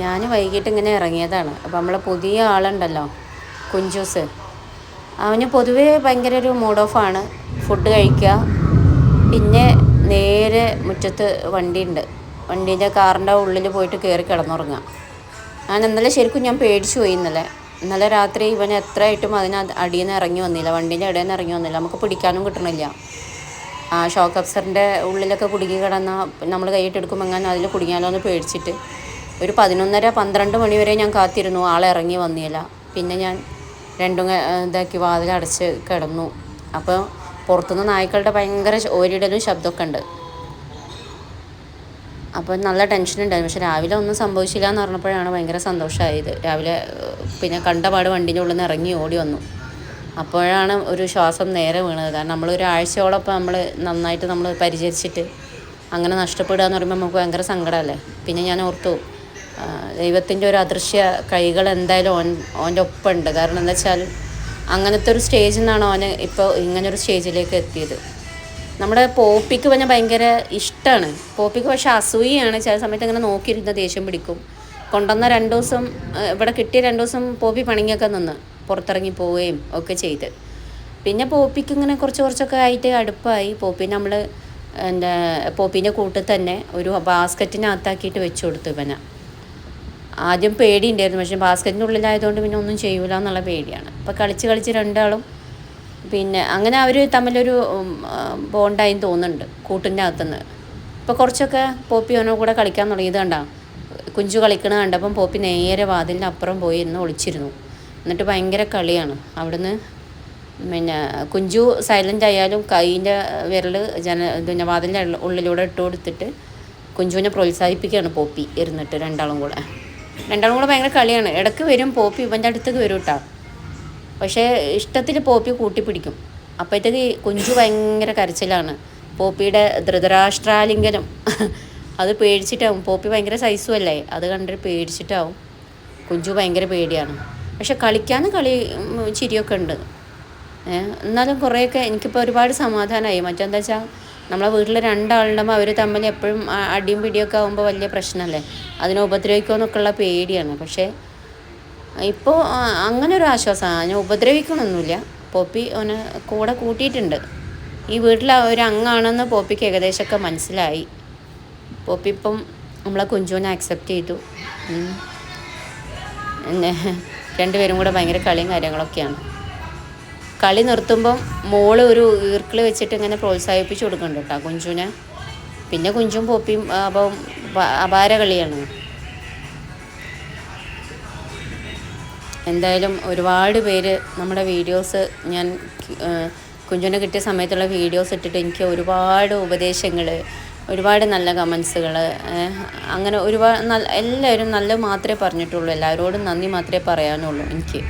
ഞാൻ വൈകിട്ട് ഇങ്ങനെ ഇറങ്ങിയതാണ്. അപ്പോൾ നമ്മളെ പുതിയ ആളുണ്ടല്ലോ കുഞ്ചൂസ്. അവന് പൊതുവേ ഭയങ്കര ഒരു മൂഡ് ഓഫാണ് ഫുഡ് കഴിക്കുക പിന്നെ നേരെ മുറ്റത്ത് വണ്ടിയുണ്ട്. വണ്ടീന്റെ കാറിന്റെ ഉള്ളിൽ പോയിട്ട് കയറി കിടന്നുറങ്ങാം. ഞാൻ ഇന്നലെ ശരിക്കും ഞാൻ പേടിച്ചു പോയി ഇന്നലെ. ഇന്നലെ രാത്രി ഇവൻ എത്രയായിട്ടും അതിന് അടിയിൽ നിന്ന് ഇറങ്ങി വന്നില്ല. വണ്ടീന്റെ ഇടയിൽ നിന്ന് ഇറങ്ങി വന്നില്ല. നമുക്ക് പിടിക്കാനും കിട്ടണില്ല. ആ ഷോക്ക് അപ്സറിന്റെ ഉള്ളിലൊക്കെ കുടുങ്ങി കിടന്നാൽ നമ്മൾ കൈയിട്ടെടുക്കുമ്പോൾ അങ്ങനെ അതിൽ കുടുങ്ങിയാലോ എന്ന് പേടിച്ചിട്ട് ഒരു പതിനൊന്നര പന്ത്രണ്ട് മണി വരെ ഞാൻ കാത്തിരുന്നു. ആളെ ഇറങ്ങി വന്നില്ല. പിന്നെ ഞാൻ രണ്ടും ഇതാക്കി വാതിലടച്ച് കിടന്നു. അപ്പോൾ പുറത്തുനിന്ന് നായ്ക്കളുടെ ഭയങ്കര ഓരിടലും ശബ്ദമൊക്കെ ഉണ്ട്. അപ്പോൾ നല്ല ടെൻഷൻ ഉണ്ടായിരുന്നു. പക്ഷെ രാവിലെ ഒന്നും സംഭവിച്ചില്ല എന്ന് പറഞ്ഞപ്പോഴാണ് ഭയങ്കര സന്തോഷമായത്. രാവിലെ പിന്നെ കണ്ടപാട് വണ്ടീന്റെ ഉള്ളിൽ നിന്ന് ഇറങ്ങി ഓടി വന്നു. അപ്പോഴാണ് ഒരു ശ്വാസം നേരെ വീണത്. കാരണം നമ്മൾ നമ്മൾ നന്നായിട്ട് നമ്മൾ പരിചരിച്ചിട്ട് അങ്ങനെ നഷ്ടപ്പെടുക എന്ന് പറയുമ്പോൾ നമുക്ക് ഭയങ്കര സങ്കടമല്ലേ? പിന്നെ ഞാൻ ഓർത്തു ദൈവത്തിന്റെ ഒരു അദൃശ്യ കൈകൾ എന്തായാലും ഓൻ ഓന്റെ ഒപ്പമുണ്ട്. കാരണം എന്താ വെച്ചാൽ അങ്ങനത്തെ ഒരു സ്റ്റേജിൽ നിന്നാണ് ഓന് ഇപ്പോൾ ഇങ്ങനൊരു സ്റ്റേജിലേക്ക് എത്തിയത്. നമ്മുടെ പോപ്പിക്ക് പിന്നെ ഭയങ്കര ഇഷ്ടമാണ്. പോപ്പിക്ക് പക്ഷെ അസൂയാണ് ചില സമയത്ത് ഇങ്ങനെ നോക്കിയിരുന്ന ദേഷ്യം പിടിക്കും. കൊണ്ടുവന്ന രണ്ട് ദിവസം ഇവിടെ കിട്ടിയ രണ്ട് ദിവസം പോപ്പി പണിങ്ങൊക്കെ നിന്ന് പുറത്തിറങ്ങി പോവുകയും ഒക്കെ ചെയ്ത്. പിന്നെ പോപ്പിക്ക് ഇങ്ങനെ കുറച്ച് കുറച്ചൊക്കെ ആയിട്ട് അടുപ്പായി. പോപ്പി നമ്മൾ എന്താ പോപ്പീന്റെ കൂട്ടിൽ തന്നെ ഒരു ബാസ്ക്കറ്റിനകത്താക്കിയിട്ട് വെച്ച് കൊടുത്തു ഇവനെ. ആദ്യം പേടി ഉണ്ടായിരുന്നു പക്ഷേ ബാസ്ക്കറ്റിന്റെ ഉള്ളിലായതുകൊണ്ട് പിന്നെ ഒന്നും ചെയ്യൂല എന്നുള്ള പേടിയാണ്. അപ്പോൾ കളിച്ച് കളിച്ച് രണ്ടാളും പിന്നെ അങ്ങനെ അവർ തമ്മിലൊരു ബോണ്ടായി തോന്നുന്നുണ്ട് കൂട്ടിന്റെ അകത്തുനിന്ന് ഇപ്പോൾ കുറച്ചൊക്കെ പോപ്പി ഓനോ കൂടെ കളിക്കാൻ തുടങ്ങിയത് കണ്ടാ? കുഞ്ചു കളിക്കണ കണ്ടപ്പം പോപ്പി നേരെ വാതിലിന്റെ അപ്പുറം പോയി ഇരുന്ന് ഒളിച്ചിരുന്നു. എന്നിട്ട് ഭയങ്കര കളിയാണ്. അവിടുന്ന് പിന്നെ കുഞ്ചു സൈലന്റ് ആയാലും കൈയിന്റെ വിരൽ ജന പിന്നെ വാതിലിന്റെ ഉള്ളിലൂടെ ഇട്ട് കൊടുത്തിട്ട് കുഞ്ചുവിനെ പ്രോത്സാഹിപ്പിക്കുകയാണ് പോപ്പി ഇരുന്നിട്ട് രണ്ടാളും കൂടെ. രണ്ടാളും കൂടെ ഭയങ്കര കളിയാണ്. ഇടയ്ക്ക് വരും പോപ്പി ഇവന്റെ അടുത്തേക്ക് വരും കേട്ടോ പക്ഷേ ഇഷ്ടത്തിൽ പോപ്പി കൂട്ടിപ്പിടിക്കും. അപ്പോഴത്തേക്ക് കുഞ്ചു ഭയങ്കര കരച്ചിലാണ്. പോപ്പിയുടെ ധൃതരാഷ്ട്രാലിംഗനം. അത് പേടിച്ചിട്ടാവും. പോപ്പി ഭയങ്കര സൈസും അല്ലേ? അത് കണ്ടിട്ട് പേടിച്ചിട്ടാവും. കുഞ്ചു ഭയങ്കര പേടിയാണ്. പക്ഷെ കളിക്കാന്ന് കളി ചിരിയൊക്കെ ഉണ്ട്. എന്നാലും കുറേയൊക്കെ എനിക്കിപ്പോൾ ഒരുപാട് സമാധാനമായി. മറ്റെന്താ വെച്ചാൽ നമ്മളെ വീട്ടിൽ രണ്ടാളുണ്ടാകുമ്പോൾ അവർ തമ്മിൽ എപ്പോഴും അടിയും പിടിയൊക്കെ ആകുമ്പോൾ വലിയ പ്രശ്നമല്ലേ അതിനെ ഉപദ്രവിക്കുമെന്നൊക്കെയുള്ള പേടിയാണ്. പക്ഷേ ഇപ്പോൾ അങ്ങനെ ഒരു ആശ്വാസമാണ് അതിനെ ഉപദ്രവിക്കണമൊന്നുമില്ല പോപ്പി അവന് കൂടെ കൂട്ടിയിട്ടുണ്ട്. ഈ വീട്ടിൽ ഒരു അംഗാണെന്ന് പോപ്പിക്ക് ഏകദേശമൊക്കെ മനസ്സിലായി. പോപ്പി ഇപ്പം നമ്മളെ കുഞ്ചുവിനെ അക്സെപ്റ്റ് ചെയ്തു. രണ്ടുപേരും കൂടെ ഭയങ്കര കളിയും കാര്യങ്ങളൊക്കെയാണ്. കളി നിർത്തുമ്പം മോൾ ഒരു ഈർക്കിൾ വെച്ചിട്ട് ഇങ്ങനെ പ്രോത്സാഹിപ്പിച്ച് കൊടുക്കുന്നുണ്ട് കേട്ടോ കുഞ്ചുവിനെ. പിന്നെ കുഞ്ചും പോപ്പിയും അപ്പം അപാര കളിയാണ്. എന്തായാലും ഒരുപാട് പേര് നമ്മുടെ വീഡിയോസ് ഞാൻ കുഞ്ചുവിനെ കിട്ടിയ സമയത്തുള്ള വീഡിയോസ് ഇട്ടിട്ട് എനിക്ക് ഒരുപാട് ഉപദേശങ്ങൾ ഒരുപാട് നല്ല കമൻസുകൾ അങ്ങനെ ഒരുപാട് നല്ല എല്ലാവരും നല്ല മാത്രമേ പറഞ്ഞിട്ടുള്ളൂ. എല്ലാവരോടും നന്ദി മാത്രമേ പറയാനുള്ളൂ എനിക്ക്.